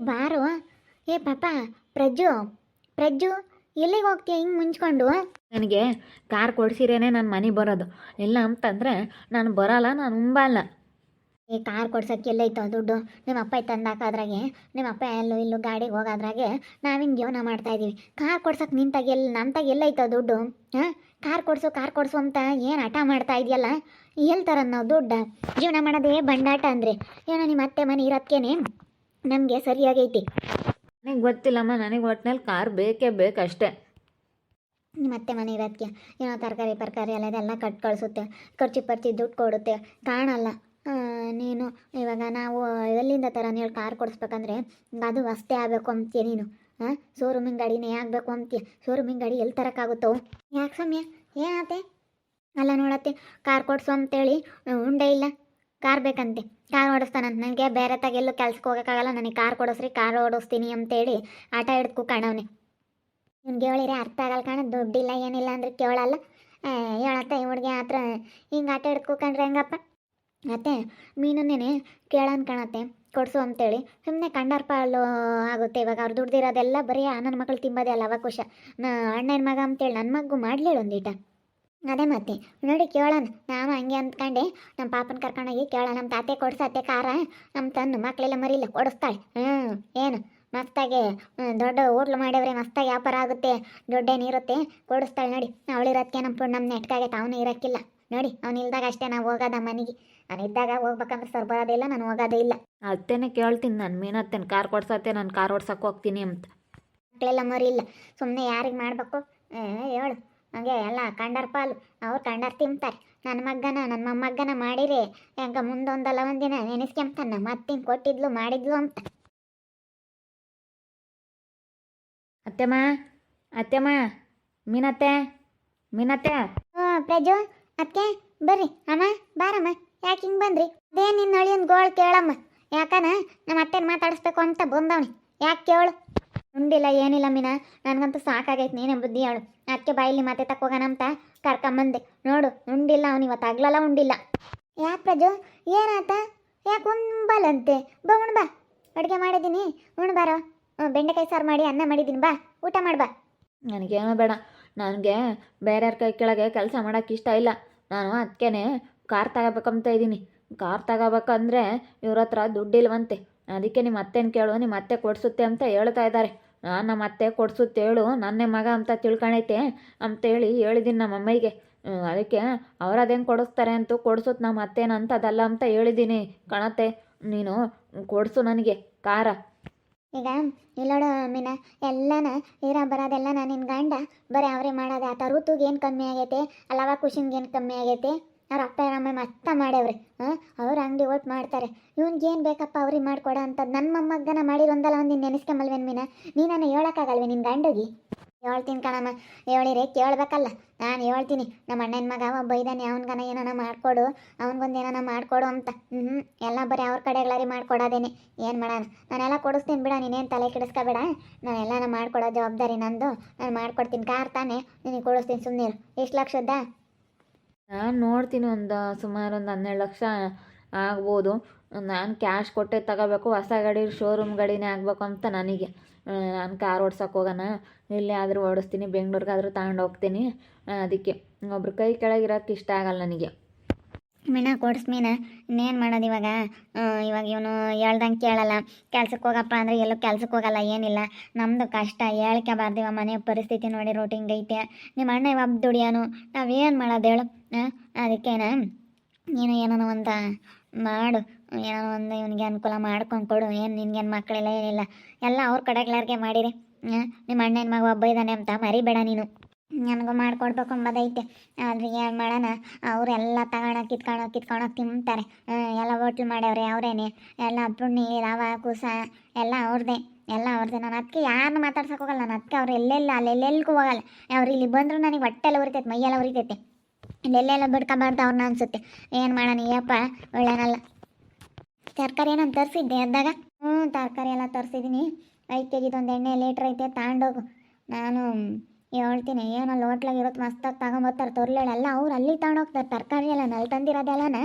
ಬಾರು. ಏ ಪಾಪ ಪ್ರಜ್ಜು ಪ್ರಜ್ಜು ಎಲ್ಲಿಗೆ ಹೋಗ್ತೀಯ? ಹಿಂಗೆ ಮುಂಚ್ಕೊಂಡು. ನನಗೆ ಕಾರ್ ಕೊಡ್ಸಿರೇನೆ ನಾನು ಮನೆಗೆ ಬರೋದು. ಇಲ್ಲ ಅಂತಂದರೆ ನಾನು ಬರೋಲ್ಲ ನಾನು ಉಂಬಲ್ಲ. ಈ ಕಾರ್ ಕೊಡ್ಸೋಕ್ಕೆ ಇತ್ತು ದುಡ್ಡು? ನಿಮ್ಮ ಅಪ್ಪ ತಂದಾಕಾದ್ರಾಗೆ ನಿಮ್ಮ ಅಪ್ಪ ಎಲ್ಲೂ ಇಲ್ಲೂ ಗಾಡಿಗೆ ಹೋಗೋದ್ರಾಗೆ ನಾವಿಂಗೆ ಜೀವನ ಮಾಡ್ತಾ ಇದೀವಿ. ಕಾರ್ ಕೊಡ್ಸೋಕೆ ನಿಂತಾಗ ಎಲ್ಲಿ ನಂತಾಗ ಇತ್ತು ದುಡ್ಡು? ಹಾಂ? ಕಾರ್ ಕೊಡಿಸು ಕಾರ್ ಕೊಡಿಸು ಅಂತ ಏನು ಹಠ ಮಾಡ್ತಾ ಇದೆಯಲ್ಲ? ಹೇಳ್ತಾರ ನಾವು ದುಡ್ಡ. ಜೀವನ ಮಾಡೋದೇ ಬಂಡಾಟ ಅಂದರೆ. ಏನೋ ನಿಮ್ಮ ಅತ್ತೆ ಮನೆ ಇರೋದ್ಕೇನೆ? ನಮಗೆ ಸರಿಯಾಗೈತಿ ನನಗೆ ಗೊತ್ತಿಲ್ಲಮ್ಮ ನನಗೆ ಒಟ್ಟಿನಲ್ಲಿ ಕಾರ್ ಬೇಕೇ ಬೇಕಷ್ಟೇ ನಿಮ್ಮ ಅತ್ತೆ ಮನೆ ಇರೋದಕ್ಕೆ ಏನೋ ತರಕಾರಿ ಪರ್ಕಾರಿ ಎಲ್ಲ ಇದೆಲ್ಲ ಕಟ್ ಕಳಿಸುತ್ತೆ. ಖರ್ಚು ಪರ್ಚಿ ದುಡ್ಡು ಕೊಡುತ್ತೆ. ಕಾಣಲ್ಲ. ನೀನು ಇವಾಗ ನಾವು ಎಲ್ಲಿಂದ ಥರ ನೀವು ಕಾರ್ ಕೊಡಿಸ್ಬೇಕಂದ್ರೆ ಅದು ಅಷ್ಟೇ ಆಗಬೇಕು ಅಂತೀಯ ನೀನು. ಹಾಂ ಶೋರೂಮಿನ ಗಾಡಿನೇ ಆಗಬೇಕು ಅಂತೀಯ. ಶೋರೂಮಿನ ಗಾಡಿ ಎಲ್ಲಿ ತರಕ್ಕಾಗುತ್ತೋ ಯಾಕೆ ಸಮಯ? ಏನತ್ತೆ ಅಲ್ಲ ನೋಡತ್ತೆ ಕಾರ್ ಕೊಡಿಸು ಅಂತೇಳಿ ಉಂಡೆ ಇಲ್ಲ. ಕಾರ್ ಬೇಕಂತೆ. ಕಾರ್ ಓಡಿಸ್ತಾನಂತ ನನಗೆ ಬೇರೆ ತಾಗೆಲ್ಲೂ ಕೆಲ್ಸಕ್ಕೆ ಹೋಗೋಕ್ಕಾಗಲ್ಲ. ನನಗೆ ಕಾರ್ ಕೊಡಿಸ್ರಿ, ಕಾರ್ ಓಡಿಸ್ತೀನಿ ಅಂತೇಳಿ ಆಟ ಹಿಡ್ದು ಕೂಕಣವನೆ ಇವ್ನಿಗೆ ಹೇಳಿರಿ ಅರ್ಥ ಆಗಲ್ಲ ಕಾಣ. ದುಡ್ಡಿಲ್ಲ, ಏನಿಲ್ಲ ಅಂದ್ರೆ ಕೇಳಲ್ಲ. ಹೇಳತ್ತೆ ಹುಡುಗಿ ಹತ್ರ. ಹಿಂಗೆ ಆಟ ಹಿಡ್ದು ಕಣ್ರಿ ಹೆಂಗಪ್ಪ. ಮತ್ತೆ ಮೀನನ್ನೇನೆ ಕೇಳನ್ ಕಾಣತ್ತೆ. ಕೊಡಿಸು ಅಂತೇಳಿ. ಸುಮ್ಮನೆ ಕಂಡಾರ್ ಪಾಲು ಆಗುತ್ತೆ. ಇವಾಗ ಅವ್ರು ದುಡ್ದಿರೋದೆಲ್ಲ ಬರೀ ನನ್ನ ಮಗಳು ತಿಂಬೋದೇ ಅಲ್ಲ ಅವಕಾಶ ನಾ, ಅಣ್ಣನ ಮಗ ಅಂತೇಳಿ ನನ್ನ ಮಗು ಮಾಡ್ಲೇಳು ಒಂದೀಟ. ಅದೇ ಮತ್ತೆ. ನೋಡಿ ಕೇಳೋಣ. ನಾವು ಹಂಗೆ ಅಂದ್ಕೊಂಡೆ ನಮ್ಮ ಪಾಪನ ಕರ್ಕೊಂಡೋಗಿ ಕೇಳೋಣ. ನಮ್ಮ ತಾತೆ ಕೊಡ್ಸತ್ತೆ ಕಾರ ನಮ್ಮ ತಂದು ಮಕ್ಕಳೆಲ್ಲ ಮರಿಲ್ಲ ಕೊಡಿಸ್ತಾಳೆ ಹ್ಞೂ ಏನು? ಮಸ್ತಾಗಿ ದೊಡ್ಡ ಹೋಟ್ಲು ಮಾಡಿದ್ರೆ ಮಸ್ತಾಗಿ ವ್ಯಾಪಾರ ಆಗುತ್ತೆ. ದೊಡ್ಡೇನಿರುತ್ತೆ ಕೊಡಿಸ್ತಾಳೆ ನೋಡಿ. ಅವಳಿರೋದಕ್ಕೆ ನಮ್ಮ ನಮ್ಮ ನೆಟ್ಕಾಗೈತೆ ಅವನು ಇರೋಕ್ಕಿಲ್ಲ. ನೋಡಿ ಅವನು ಇಲ್ದಾಗ ಅಷ್ಟೇ ನಾವು ಹೋಗೋದ ಮನೆಗೆ. ನಾನು ಇದ್ದಾಗ ಹೋಗ್ಬೇಕಂದ್ರೆ ಸರ್ ಬರೋದಿಲ್ಲ ನಾನು ಹೋಗೋದೇ ಇಲ್ಲ. ಅತ್ತೇನೆ ಕೇಳ್ತೀನಿ ನಾನು ಮೀನತ್ತೇನೆ ಕಾರ್ ಕೊಡ್ಸತ್ತೆ ನಾನು ಕಾರ್ ಓಡ್ಸಕ್ಕೆ ಹೋಗ್ತೀನಿ ಅಂತ. ಮಕ್ಕಳೆಲ್ಲ ಮರಿಲ್ಲ ಸುಮ್ಮನೆ ಯಾರಿಗೆ ಮಾಡಬೇಕು? ಹೇಳು. ಹಂಗೆ ಎಲ್ಲ ಕಂಡರ್ ಪಾಲು. ಅವ್ರು ಕಂಡರ್ ತಿಂತಾರೆ. ನನ್ನ ಮಗ್ಗನ ನನ್ನ ಮೊಮ್ಮಗ್ಗನ ಮಾಡಿರಿ. ಹೆಂಗ ಮುಂದೊಂದಲ್ಲ ಒಂದಿನ ನೆನೆಸ್ಕೊಂತಾನ ಮತ್ತಿಂಗೆ ಕೊಟ್ಟಿದ್ಲು ಮಾಡಿದ್ಲು ಅಂತ. ಅತ್ತೆಮ್ಮ ಅತ್ತೆಮ್ಮ ಮೀನತ್ತೆ ಮೀನತ್ತೆ. ಹ್ಞೂ ಪ್ರಜು ಅತ್ತೆ ಬರ್ರಿ. ಅಮ್ಮ ಬಾರಮ್ಮ. ಯಾಕೆ ಹಿಂಗೆ ಬಂದ್ರಿ? ಅದೇ ನಿನ್ನ ಅಳಿಯನ್ ಗೋಳ್ ಕೇಳಮ್ಮ. ಯಾಕನ? ನಮ್ಮ ಅತ್ತೆನ ಮಾತಾಡಿಸ್ಬೇಕು ಅಂತ ಬಂದವನಿ. ಯಾಕೆ ಕೇಳು? ಉಂಡಿಲ್ಲ ಏನಿಲ್ಲ ಮೀನ. ನನಗಂತೂ ಸಾಕಾಗೈತೆ ನೀನೇ ಬುದ್ಧಿ ಅವಳು. ಅದಕ್ಕೆ ಬಾಯಿಲಿ ಮತ್ತೆ ತಕ್ಕೋಗೋಣ ಅಂತ ಕರ್ಕೊಂಬಂದೆ ನೋಡು ಉಂಡಿಲ್ಲ ಅವನು ಇವತ್ತು. ಆಗ್ಲಲ್ಲ ಉಂಡಿಲ್ಲ. ಯಾಕೆ ಪ್ರಜು? ಏನಾತ? ಯಾಕೆ ಉಂಬಲಂತೆ? ಬಾ ಉಣ್ಬ ಬಾ. ಅಡುಗೆ ಮಾಡಿದ್ದೀನಿ ಉಣ್ಬಾರ ಹ್ಞೂ ಬೆಂಡೆಕಾಯಿ ಸಾರು ಮಾಡಿ ಅನ್ನ ಮಾಡಿದ್ದೀನಿ ಬಾ ಊಟ ಮಾಡ್ಬಾ ನನಗೇನೋ ಬೇಡ. ನನಗೆ ಬೇರೆಯವ್ರ ಕೈ ಕೆಳಗೆ ಕೆಲಸ ಮಾಡೋಕ್ಕೆ ಇಷ್ಟ ಇಲ್ಲ. ನಾನು ಅದಕ್ಕೇ ಕಾರ್ ತಗೋಬೇಕಂತ ಇದ್ದೀನಿ ಕಾರ್ ತಗೋಬೇಕಂದ್ರೆ ಇವ್ರ ಹತ್ರ ದುಡ್ಡಿಲ್ವಂತೆ ಅದಕ್ಕೆ ನಿಮ್ಮ ಅತ್ತೆನ ಕೇಳು ನಿಮ್ಮ ಅತ್ತೆ ಕೊಡಿಸುತ್ತೆ ಅಂತ ಹೇಳ್ತಾ ಇದ್ದಾರೆ ನಮ್ಮ ಅತ್ತೆ ಕೊಡ್ಸುತ್ತೇಳು ನನ್ನೇ ಮಗ ಅಂತ ತಿಳ್ಕೊಂಡೈತೆ ಅಂತೇಳಿ ಹೇಳಿದ್ದೀನಿ ನಮ್ಮ ಅಮ್ಮಯ್ಯಗೆ ಅದಕ್ಕೆ ಅವ್ರು ಅದೇನು ಕೊಡಿಸ್ತಾರೆ ಅಂತೂ ಕೊಡ್ಸುತ್ತೆ ನಮ್ಮ ಅತ್ತೇನ ಅಂತದಲ್ಲ ಅಂತ ಹೇಳಿದ್ದೀನಿ ಕಣತ್ತೆ. ನೀನು ಕೊಡಿಸು ನನಗೆ ಖಾರ. ಈಗ ಇಲ್ಲೋಡು ಮೀನ, ಎಲ್ಲನ ಇರ ಬರೋದೆಲ್ಲ ನಿನ್ನ ಗಂಡ? ಬರೀ ಅವರೇ ಮಾಡೋದೆ, ಆ ಋತುಗೆ ಏನು ಕಮ್ಮಿ ಆಗೈತೆ? ಅಲ್ಲವ ಖುಷಿಗೇನು ಕಮ್ಮಿ ಆಗೈತೆ? ಅವ್ರ ಅಪ್ಪ ಅಮ್ಮ ಮತ್ತ ಮಾಡ್ಯವ್ರಿ? ಹಾಂ ಅವ್ರು ಅಂಗಡಿ ಓಟ್ ಮಾಡ್ತಾರೆ. ಇವನ್ಗೆ ಏನು ಬೇಕಪ್ಪ ಅವ್ರಿಗೆ ಮಾಡ್ಕೊಡ ಅಂತ ನನ್ನ ಮೊಮ್ಮಗನ ಮಾಡಿರೊಂದಲ್ಲ ಒಂದು ನೀನು ನೆನೆಸ್ಕೊಂಬಲ್ವೇನು ಮೀನ? ನೀನು ಹೇಳೋಕ್ಕಾಗಲ್ವೇ ನಿನ್ನ ಗಂಡಗಿ? ಹೇಳ್ತೀನಿ ಕಣಮ್ಮ, ಹೇಳಿರಿ, ಕೇಳಬೇಕಲ್ಲ. ನಾನು ಹೇಳ್ತೀನಿ. ನಮ್ಮ ಅಣ್ಣನ ಮಗ ಒಬ್ಬ ಇದ್ದಾನೆ ಅವನಿಗನ ಏನಾನ ಮಾಡಿಕೊಡು, ಅವ್ನಿಗೊಂದು ಏನಾನ ಮಾಡಿಕೊಡು ಅಂತ. ಹ್ಞೂ ಎಲ್ಲ ಬರೀ ಅವ್ರ ಕಡೆಗಳಾರಿ ಮಾಡ್ಕೊಡೋದೇನೆ. ಏನು ಮಾಡೋಣ? ನಾನೆಲ್ಲ ಕೊಡಿಸ್ತೀನಿ ಬಿಡ, ನೀನೇನು ತಲೆ ಕೆಡಿಸ್ಕೋಬೇಡ ನಾನೆಲ್ಲನ ಮಾಡ್ಕೊಡೋ ಜವಾಬ್ದಾರಿ ನಂದು. ನಾನು ಮಾಡ್ಕೊಡ್ತೀನಿ. ಕಾರ್ ತಾನೆ, ನಿನಗೆ ಕೊಡಿಸ್ತೀನಿ ಸುಮ್ಮನೆ ಎಷ್ಟು ಲಕ್ಷದ್ದಾ? ನಾನು ನೋಡ್ತೀನಿ ಒಂದು ಸುಮಾರು ಒಂದು ಹನ್ನೆರಡು ಲಕ್ಷ ಆಗ್ಬೋದು. ನಾನು ಕ್ಯಾಶ್ ಕೊಟ್ಟೆ ತಗೋಬೇಕು, ಹೊಸ ಗಾಡಿ ಶೋರೂಮ್ ಗಾಡಿನೇ ಆಗಬೇಕು ಅಂತ ನನಗೆ. ನಾನು ಕಾರ್ ಓಡ್ಸಕ್ಕೆ ಹೋಗೋಣ. ಇಲ್ಲೇ ಆದರೂ ಓಡಿಸ್ತೀನಿ, ಬೆಂಗ್ಳೂರಿಗಾದ್ರೂ ತಗೊಂಡು ಹೋಗ್ತೀನಿ. ಅದಕ್ಕೆ. ಒಬ್ರ ಕೈ ಕೆಳಗಿರೋಕ್ಕೆ ಇಷ್ಟ ಆಗಲ್ಲ ನನಗೆ. ಮೀನ ಕೊಡ್ಸ್ ಮೀನ, ಇನ್ನೇನು ಮಾಡೋದು ಇವಾಗ? ಇವಾಗ ಇವನು ಹೇಳ್ದಂಗೆ ಕೇಳಲ್ಲ. ಕೆಲ್ಸಕ್ಕೆ ಹೋಗಪ್ಪ ಅಂದರೆ ಎಲ್ಲೂ ಕೆಲ್ಸಕ್ಕೆ ಹೋಗಲ್ಲ, ಏನಿಲ್ಲ. ನಮ್ಮದು ಕಷ್ಟ ಹೇಳ್ಕೋಬಾರ್ದು ಇವಾಗ ಮನೆ ಪರಿಸ್ಥಿತಿ ನೋಡಿ ರೋಟಿಂಗ್ ಐತೆ. ನಿಮ್ಮ ಅಣ್ಣ ಇವಾಗ ದುಡಿಯೋನು, ನಾವೇನು ಮಾಡೋದು ಹೇಳು? ಅದಕ್ಕೇನ? ನೀನು ಏನೋ ಒಂದು ಮಾಡು. ಏನೋ ಒಂದು ಇವನಿಗೆ ಅನುಕೂಲ ಮಾಡ್ಕೊಂಡು ಕೊಡು. ಏನು ನಿನಗೇನು ಮಕ್ಕಳೆಲ್ಲ ಏನಿಲ್ಲ. ಎಲ್ಲ ಅವ್ರ ಕಡೆಗಳಾರ್ಗೆ ಮಾಡಿರಿ. ನಿಮ್ಮ ಅಣ್ಣನ ಮಗ ಒಬ್ಬ ಇದ್ದಾನೆ ಅಂತ ಮರಿಬೇಡ ನೀನು. ನನಗೂ ಮಾಡ್ಕೊಡ್ಬೇಕು ಅಂಬೋದೈತೆ. ಆದರೆ ಏನು ಮಾಡೋಣ? ಅವರೆಲ್ಲ ತಗೊಳಕ್ ಕಿತ್ಕೊಳಕ್ ಕಿತ್ಕೊಳಕ್ ತಿಂತಾರೆ. ಎಲ್ಲ ಹೋಟ್ಲು ಮಾಡ್ಯವ್ರೆ ಅವರೇನೆ. ಎಲ್ಲ ಪುಣ್ಣಿ ರವ, ಕುಸ ಎಲ್ಲ ಅವ್ರದ್ದೇ ಎಲ್ಲ ಅವ್ರದ್ದೇ ನಾನು ಅದಕ್ಕೆ ಯಾರು ಮಾತಾಡ್ಸೋಕೆ ಹೋಗಲ್ಲ. ನಾನು ಅದಕ್ಕೆ ಅವ್ರು ಎಲ್ಲೆಲ್ಲ ಅಲ್ಲೆಲ್ಲೆಲ್ಗೂ ಹೋಗಲ್ಲ. ಅವ್ರು ಇಲ್ಲಿ ಬಂದರೂ ನನಗೆ ಹೊಟ್ಟೆಲ್ಲ ಉರಿತೈತೆ, ಮೈಯೆಲ್ಲ ಉರಿತೈತೆ. ಇಲ್ಲೆಲ್ಲೆಲ್ಲ ಬಿಡ್ಕೊಬಾರ್ದು ಅವ್ರನ್ನ ಅನ್ಸುತ್ತೆ. ಏನು ಮಾಡೋಣ ಯಪ್ಪ, ಒಳ್ಳೆನಲ್ಲ. ತರಕಾರಿ ಏನೋ ತರಿಸಿದ್ದೆ ಅಂದಾಗ ಹ್ಞೂ ತರಕಾರಿ ಎಲ್ಲ ತರಿಸಿದ್ದೀನಿ ಐದು ಕೆ ಜಿದೊಂದು ಎಣ್ಣೆ ಲೀಟ್ರ್ ಐತೆ, ತಗೊಂಡೋಗು. ನಾನು ಹೇಳ್ತೀನಿ, ಏನೋ ಲೋಟ್ಲಾಗ ಇರುತ್ತೆ ಮಸ್ತಾಗಿ ತಗೊಂಬರ್ತಾರೆ ತೊರ್ಲೆಳೆಲ್ಲ ಅವ್ರು ಅಲ್ಲಿ ತಗೊಂಡೋಗ್ತಾರೆ ತರಕಾರಿ ಎಲ್ಲ ನಲ್ಲಿ ತಂದಿರೋದೆಲ್ಲನ?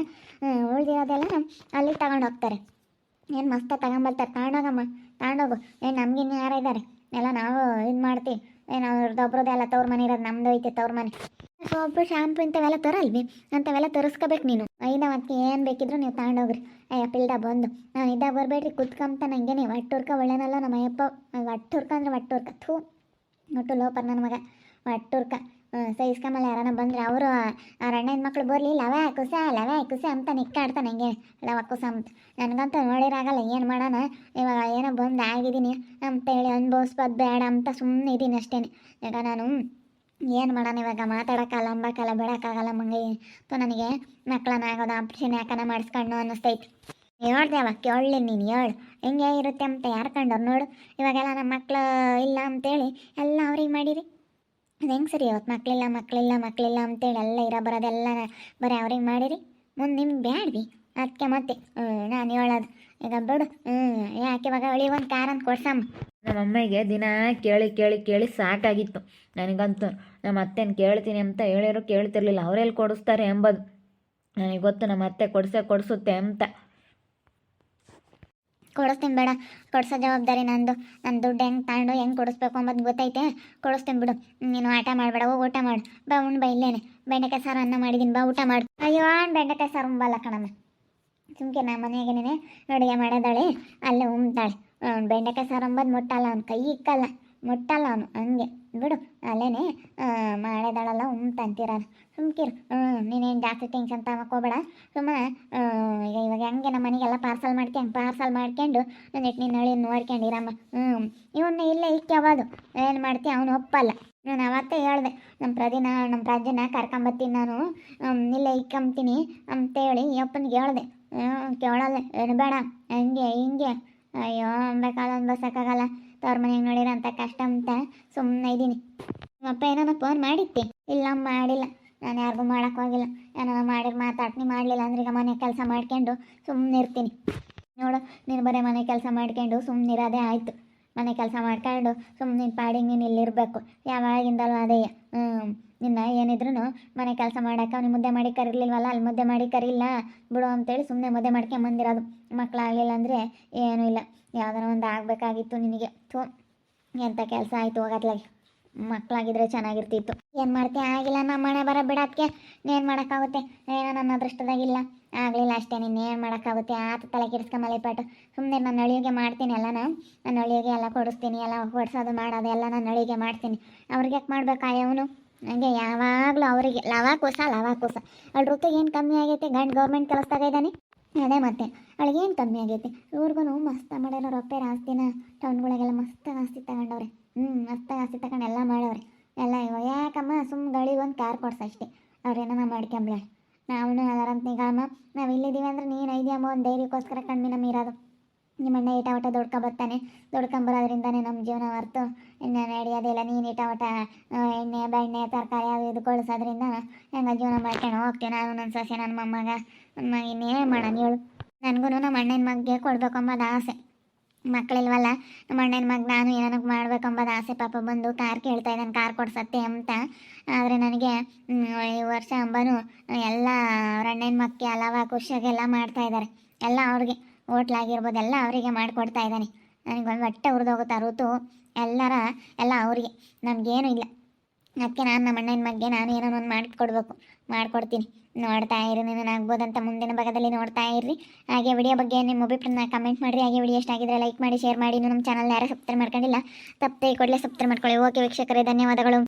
ಉಳ್ದಿರೋದೆಲ್ಲ ಅಲ್ಲಿ ತಗೊಂಡು ಹೋಗ್ತಾರೆ. ಏನು ಮಸ್ತಾಗಿ ತಗೊಂಬರ್ತಾರೆ ತಗೊಂಡೋಗಮ್ಮ, ತಗೊಂಡೋಗು. ಏನು ನಮ್ಗಿನ್ನು ಯಾರು ಇದ್ದಾರೆ ಎಲ್ಲ ನಾವು ಇದು ಮಾಡ್ತೀವಿ. ಏನು ಅವ್ರದ್ದು ಎಲ್ಲ ತವ್ರ ಮನೆ ಇರೋದು ನಮ್ದು ಐತೆ, ತವ್ರ ಮನೆ. ಸೋಪು ಶಾಂಪು ಇಂಥವೆಲ್ಲ ತರಲ್ವಿ? ಅಂಥವೆಲ್ಲ ತರಿಸ್ಕೋಬೇಕು ನೀನು. ಐದ ಮತ್ತೆ ಏನು ಬೇಕಿದ್ರು ನೀವು ತಗೊಂಡೋಗ್ರಿ. ಅಯ್ಯ ಪಿಲ್ಡ ಬಂದು. ನಾನು ಇದ್ದಾಗ ಬರಬೇಡ್ರಿ ಕುತ್ಕೊಂತ ನಂಗೆ ನೀವು ಒಟ್ಟುರ್ಕ ಒಳ್ಳೆನಲ್ಲ ನಮ್ಮ ಅಯ್ಯಪ್ಪ ಒಟ್ಟುರ್ಕ ಅಂದ್ರೆ ಒಟ್ಟುರ್ಕ ಥೂ. ಒಟ್ಟು ಲೋಪರ್ ನನ್ನ ಮಗ. ಒಟ್ಟುರ್ಕ ಸೈಸ್ಕಮಲ್ಲ ಯಾರನ ಬಂದರೆ ಅವರು ಅಣ್ಣನ ಮಕ್ಳು ಬರಲಿ ಲವೆ ಕುಸ ಲವೆ ಕುಸ ಅಂತ ನಿಕ್ಕಾಡ್ತಾನೆ ಹಂಗೆ. ಲವ ಕುಸ ಅಂತ. ನನಗಂತೂ ನೋಡಿರಾಗಲ್ಲ ಏನು ಮಾಡೋಣ. ಇವಾಗ ಏನೋ ಬಂದು ಆಗಿದ್ದೀನಿ ಅಂತೇಳಿ ಅನುಭವಿಸ್ಬೋದು ಬೇಡ ಅಂತ ಸುಮ್ಮನೆ ಇದ್ದೀನಿ ಅಷ್ಟೇ. ಈಗ ನಾನು ಏನು ಮಾಡೋಣ ಇವಾಗ? ಮಾತಾಡೋಕ್ಕಲ್ಲ ಅಂಬಕ್ಕಲ್ಲ ಬಿಡೋಕ್ಕಾಗಲ್ಲ ಮಂಗಿ. ಸೊ ನನಗೆ ಮಕ್ಕಳನ್ನ ಆಗೋದು ಆಪ್ರೇಷನ್ ಯಾಕನ ಮಾಡಿಸ್ಕೊಂಡು ಅನ್ನಿಸ್ತೈತಿ. ಹೇಳ್ದೆ ಅಕ್ಕಿ ಕೇಳಲಿ ನೀನು ಹೇಳು. ಹೆಂಗೆ ಇರುತ್ತೆ ಅಂತ ಯಾರು ಕಂಡವ್ರು ನೋಡು. ಇವಾಗೆಲ್ಲ ನಮ್ಮ ಮಕ್ಳು ಇಲ್ಲ ಅಂತೇಳಿ ಎಲ್ಲ ಅವ್ರಿಗೆ ಮಾಡಿರಿ. ಅದು ಹೆಂಗೆ ಸರಿ ಇವತ್ತು ಮಕ್ಕಳಿಲ್ಲ ಮಕ್ಕಳಿಲ್ಲ ಮಕ್ಕಳಿಲ್ಲ ಅಂತೇಳಿ ಎಲ್ಲ ಇರೋ ಬರೋದೆಲ್ಲ ಬರೀ ಅವ್ರಿಗೆ ಮಾಡಿರಿ. ಮುಂದೆ ನಿಮ್ಗೆ ಬ್ಯಾಡ್ವಿ. ಅದಕ್ಕೆ ಮತ್ತೆ ನಾನು ಹೇಳೋದು. ಈಗ ಬಿಡು ಹ್ಞೂ ಯಾಕೆ ಇವಾಗ ಅವಳಿಗೆ ಒಂದು ಕಾರ್ ಅಂತ ಕೊಡ್ಸಮ್ಮ. ನಮ್ಮ ಅಮ್ಮಗೆ ದಿನ ಕೇಳಿ ಕೇಳಿ ಕೇಳಿ ಸಾಕಾಗಿತ್ತು. ನನಗಂತೂ ನಮ್ಮ ಅತ್ತೆನ ಕೇಳ್ತೀನಿ ಅಂತ ಹೇಳಿದ್ರು ಕೇಳ್ತಿರ್ಲಿಲ್ಲ. ಅವರೆಲ್ಲಿ ಕೊಡಿಸ್ತಾರೆ ಎಂಬುದು. ನನಗೆ ಗೊತ್ತು ನಮ್ಮ ಅತ್ತೆ ಕೊಡಿಸೇ, ಕೊಡಿಸುತ್ತೆ ಅಂತ. ಕೊಡಿಸ್ತೀನಿ ಬೇಡ. ಕೊಡಿಸೋ ಜವಾಬ್ದಾರಿ ನಂದು. ನನ್ನ ದುಡ್ಡು ಹೆಂಗೆ ತಗೊಂಡು ಹೆಂಗೆ ಕೊಡಿಸ್ಬೇಕು ಅಂಬದು ಗೊತ್ತೈತೆ. ಕೊಡಿಸ್ತೀನಿ ಬಿಡು. ನೀನು ಆಟ ಮಾಡಬೇಡ, ಹೋಗಿ ಊಟ ಮಾಡು. ಬಾ ಉಣ್ಣು ಬಾ, ಇಲ್ಲೇನೆ. ಬೆಂಡೆಕಾಯಿ ಸಾರು ಅನ್ನ ಮಾಡಿದ್ದೀನಿ ಬಾ, ಊಟ ಮಾಡು. ಅಯ್ಯೋ ಬೆಂಡೆಕಾಯಿ ಸಾರು ಉಂಬಲ್ಲ ಕಣಮ್ಮ. ಸುಮ್ಕೆ ನಮ್ಮ ಮನೆಗೆ ನೀನೆ ಅಡುಗೆ ಮಾಡೋದಾಳೆ. ಅಲ್ಲೇ ಉಮ್ತಾಳೆ ಬೆಂಡೆಕಾಯಿ ಸಾರು ಅಂಬದು ಮುಟ್ಟಲ್ಲ, ಅವ್ನು ಕೈ ಇಕ್ಕಲ್ಲ. ಮುಟ್ಟಲ್ಲ ಅವನು, ಹಂಗೆ. ಬಿಡು, ಅಲ್ಲೇನೆ ಮಾಡಿದಾಳಲ್ಲ ಉಮ್ತಂತೀರ ಸುಮ್ಕಿರು. ಹ್ಞೂ ನೀನೇನು ಜಾಸ್ತಿ ಟೆನ್ಷನ್ ತಗೋಬೇಡ ಸುಮ್ಮ ಈಗ ಇವಾಗ ಹೆಂಗೆ ನಮ್ಮ ಮನೆಗೆಲ್ಲ ಪಾರ್ಸಲ್ ಮಾಡ್ಕೊಂಡು ಪಾರ್ಸಲ್ ಮಾಡ್ಕೊಂಡು ಒಂದಿಟ್ಟು ನಿನ್ನ ನೋಡ್ಕೊಂಡು ನೋಡ್ಕೊಂಡಿರಮ್ಮ ಹ್ಞೂ ಇವನ್ನ ಇಲ್ಲೇ ಇಕ್ಕ್ಯಾವದು ಏನು ಮಾಡ್ತೀಯ ಅವನು ಒಪ್ಪಲ್ಲ. ನಾನು ಅವತ್ತೇ ಹೇಳ್ದೆ ನಮ್ಮ ಪ್ರದಿನ ನಮ್ಮ ಪ್ರಾಜಿನ ಕರ್ಕೊಂಬತ್ತೀನಿ ನಾನು. ಇಲ್ಲೇ ಇಕ್ಕಂಬ್ತೀನಿ ಅಂತೇಳಿ ಅಪ್ಪನಿಗೆ ಹೇಳ್ದೆ. ಕೇಳಲ್ಲ. ಏನು ಬೇಡ, ಹಂಗೆ, ಹಿಂಗೆ. ಅಯ್ಯೋ, ಬೇಕಾದ ಅನ್ಬಸಕ್ಕಾಗಲ್ಲ ತವ್ರ ಮನೆಗೆ ನೋಡಿರ ಅಂತ ಕಷ್ಟ ಅಂತ ಸುಮ್ಮನೆ ಇದ್ದೀನಿ. ನಿಮ್ಮಪ್ಪ ಏನಾನ ಫೋನ್ ಮಾಡಿತ್ತೆ ಇಲ್ಲ ಮಾಡಿಲ್ಲ. ನಾನು ಯಾರಿಗೂ ಮಾಡಕ್ ಹೋಗಿಲ್ಲ. ಏನಾನ ಮಾಡಿರ್ ಮಾತಾಡ್ತೀನಿ ಮಾಡಲಿಲ್ಲ ಅಂದ್ರೆ ಈಗ ಮನೆ ಕೆಲಸ ಮಾಡ್ಕೊಂಡು ಸುಮ್ಮನೆ ಇರ್ತೀನಿ. ನೋಡು, ನೀನು ಬರೀ ಮನೆ ಕೆಲಸ ಮಾಡ್ಕೊಂಡು ಸುಮ್ಮನೆ ಇರೋದೇ ಆಯಿತು. ಮನೆ ಕೆಲಸ ಮಾಡ್ಕೊಂಡು ಸುಮ್ಮನೆ ಪಾಡಿಗೆ ನೀನು ಇಲ್ಲಿರಬೇಕು. ಯಾವಾಗಿಂದಲೂ ಅದೇ. ಹ್ಞೂ ನಿನ್ನ ಏನಿದ್ರು ಮನೆ ಕೆಲಸ ಮಾಡೋಕೆ ಅವ್ನಿಗೆ ಮುದ್ದೆ ಮಾಡಿ ಕರಿಲಿಲ್ವಲ್ಲ, ಅಲ್ಲಿ ಮುದ್ದೆ ಮಾಡಿ ಕರಿಲ್ಲ. ಬಿಡು ಅಂತೇಳಿ ಸುಮ್ಮನೆ ಮುದ್ದೆ ಮಾಡ್ಕೊಂಬಂದಿರೋದು ಮಕ್ಕಳಾಗಲಿಲ್ಲ ಅಂದರೆ ಏನೂ ಇಲ್ಲ. ಯಾವ್ದಾರ ಒಂದು ಆಗಬೇಕಾಗಿತ್ತು ನಿನಗೆ. ಥೂ ಎಂಥ ಕೆಲಸ ಆಯಿತು ಹೋಗತ್ಲಾಗೆ ಮಕ್ಕಳಾಗಿದ್ರೆ ಚೆನ್ನಾಗಿರ್ತಿತ್ತು. ಏನು ಮಾಡ್ತೀಯ ಆಗಿಲ್ಲ ನಮ್ಮ ಮನೆ ಬರೋ ಬಿಡೋದಕ್ಕೆ ಏನು ಮಾಡೋಕ್ಕಾಗುತ್ತೆ? ಏನೋ ನನ್ನ ಅದೃಷ್ಟದಾಗಿಲ್ಲ ಆಗಲಿಲ್ಲ ಅಷ್ಟೇ, ನೀನು ಏನು ಮಾಡೋಕ್ಕಾಗುತ್ತೆ? ಆತ ತಲೆ ಕೆಡಿಸ್ಕೊಂಬಲೆ ಪಾಟು ಸುಮ್ಮನೆ ನಾನು ಅಳಿಗೆ ಮಾಡ್ತೀನಿ ಎಲ್ಲ ನಾನು ನನ್ನ ಅಳಿಗೆ ಎಲ್ಲ ಕೊಡಿಸ್ತೀನಿ, ಎಲ್ಲ ಹೊಡ್ಸೋದು ಮಾಡೋದು ಎಲ್ಲ ನಾನು ಅಳಿಗೆ ಮಾಡ್ತೀನಿ. ಅವ್ರಿಗೆ ಯಾಕೆ ಮಾಡ್ಬೇಕಾ ಅವನು? ಹಂಗೆ ಯಾವಾಗಲೂ ಅವರಿಗೆ ಲವ ಲವಾಕೋಸ. ಲವ ಕೋಸ ಅವ್ಳ ಋತುಗೆ ಏನು ಕಮ್ಮಿ ಆಗೈತೆ? ಗಂಡು ಗೌರ್ಮೆಂಟ್ ಕೆಲಸದಾಗ ಇದ್ದಾನೆ? ಅದೇ ಮತ್ತೆ. ಅವಳಿಗೆ ಏನು ಕಮ್ಮಿ ಆಗೈತೆ? ಇವ್ರಿಗೂ ಮಸ್ತ ಮಾಡ್ಯಾರ ರೊಪ್ಪೆ ಆಸ್ತಿನ ಟೌನ್ಗಳಿಗೆಲ್ಲ ಮಸ್ತ ಆಸ್ತಿ ತಗೊಂಡವ್ರೆ. ಹ್ಞೂ ಮಸ್ತ ಆಸ್ತಿ ತಗೊಂಡು ಎಲ್ಲ ಮಾಡವ್ರೆ ಎಲ್ಲ ಇವ, ಯಾಕಮ್ಮ ಸುಮ್ಮ ಗಳಿಗೆ ಒಂದು ಕಾರ್ ಕೊಡ್ಸ ಅಷ್ಟೇ. ಅವ್ರೇನ ಮಾಡ್ಕೊಂಬ್ಲ ನಾವು ಅದರಂತ ನೀಗಮ್ಮ ನಾವು ಇಲ್ಲಿದ್ದೀವಿ ಅಂದ್ರೆ ನೀನು ಐದಿಯಮ್ಮ ಒಂದು ಧೈರ್ಯಕ್ಕೋಸ್ಕರ ನಮ್ಮ ಮೀರೋದು ನಿಮ್ಮ ಅಣ್ಣ ಈಟ ಒಟ ದುಡ್ಕೊಂಬರ್ತಾನೆ. ದುಡ್ಕೊಂಬರೋದ್ರಿಂದನೇ ನಮ್ಮ ಜೀವನ ಹೊರ್ತು ಇನ್ನು ನಡೆಯೋದಿಲ್ಲ ನೀನು ಈಟ ಒಟ ಆ, ಎಣ್ಣೆ ಬೆಣ್ಣೆ ತರಕಾರಿ ಅದು ಇದು ಕೊಳಿಸೋದ್ರಿಂದ ಹೆಂಗ ಜೀವನ ಮಾಡ್ಕೊಂಡು ಹೋಗ್ತೀನಿ ನಾನು ನನ್ನ ಸೊಸೆ ನನ್ನ ಮೊಮ್ಮಗ. ನನ್ನ ಮಗ ಮಾಡೋಣ ಹೇಳು. ನನಗೂ ನಮ್ಮ ಅಣ್ಣನ ಮಗ್ಗೆ ಕೊಡ್ಬೇಕು ಅಂಬೋದು ಆಸೆ. ಮಕ್ಕಳಿಲ್ವಲ್ಲ ನಮ್ಮ ಅಣ್ಣನ ಮಗ ನಾನು ಏನಕ್ಕೆ ಮಾಡ್ಬೇಕಂಬೋದು ಆಸೆ. ಪಾಪ ಬಂದು ಕಾರ್ ಕೇಳ್ತಾ ಇದ್ದಾನೆ ಕಾರ್ ಕೊಡ್ಸತ್ತೆ ಅಂತ. ಆದರೆ ನನಗೆ ಈ ವರ್ಷ ಅಂಬನು ಎಲ್ಲ ಅವ್ರ ಅಣ್ಣನ ಮಕ್ಕಿ ಹಲವ ಖುಷಿಯಾಗೆಲ್ಲ ಮಾಡ್ತಾಯಿದ್ದಾರೆ ಎಲ್ಲ ಅವ್ರಿಗೆ. ಹೋಟ್ಲಾಗಿರ್ಬೋದು ಎಲ್ಲ ಅವರಿಗೆ ಮಾಡಿಕೊಡ್ತಾ ಇದ್ದಾನೆ. ನನಗೆ ಒಂದು ಹೊಟ್ಟೆ ಹುರಿದೋಗುತ್ತೆ ಋತು. ಎಲ್ಲರ, ಎಲ್ಲ ಅವರಿಗೆ. ನಮಗೇನು ಇಲ್ಲ. ಅದಕ್ಕೆ ನಾನು ನಮ್ಮ ಅಣ್ಣನ ಬಗ್ಗೆ ನಾನು ಏನೋ ಒಂದು ಮಾಡಿಕೊಡ್ಬೇಕು. ಮಾಡಿಕೊಡ್ತೀನಿ. ನೋಡ್ತಾ ಇರಿ ಆಗ್ಬೋದಂತ ಮುಂದಿನ ಭಾಗದಲ್ಲಿ ನೋಡ್ತಾ ಇರ್ರಿ. ಹಾಗೆ ವಿಡಿಯೋ ಬಗ್ಗೆ ನಿಮ್ಮ ಅಭಿಪ್ರಾಯನ ಕಮೆಂಟ್ ಮಾಡಿರಿ. ಹಾಗೆ ವಿಡಿಯೋ ಇಷ್ಟ ಆಗಿದ್ರೆ ಲೈಕ್ ಮಾಡಿ ಶೇರ್ ಮಾಡಿ. ನಮ್ಮ ಚಾನಲ್ ಯಾರು ಸಬ್ಸ್ಕ್ರೈಬ್ ಮಾಡ್ಕೊಂಡಿಲ್ಲ, ತಪ್ಪದೆ ಕೊಡಲೇ ಸಬ್ಸ್ಕ್ರೈಬ್ ಮಾಡ್ಕೊಳ್ಳಿ. ಓಕೆ ವೀಕ್ಷಕರೇ, ಧನ್ಯವಾದಗಳು.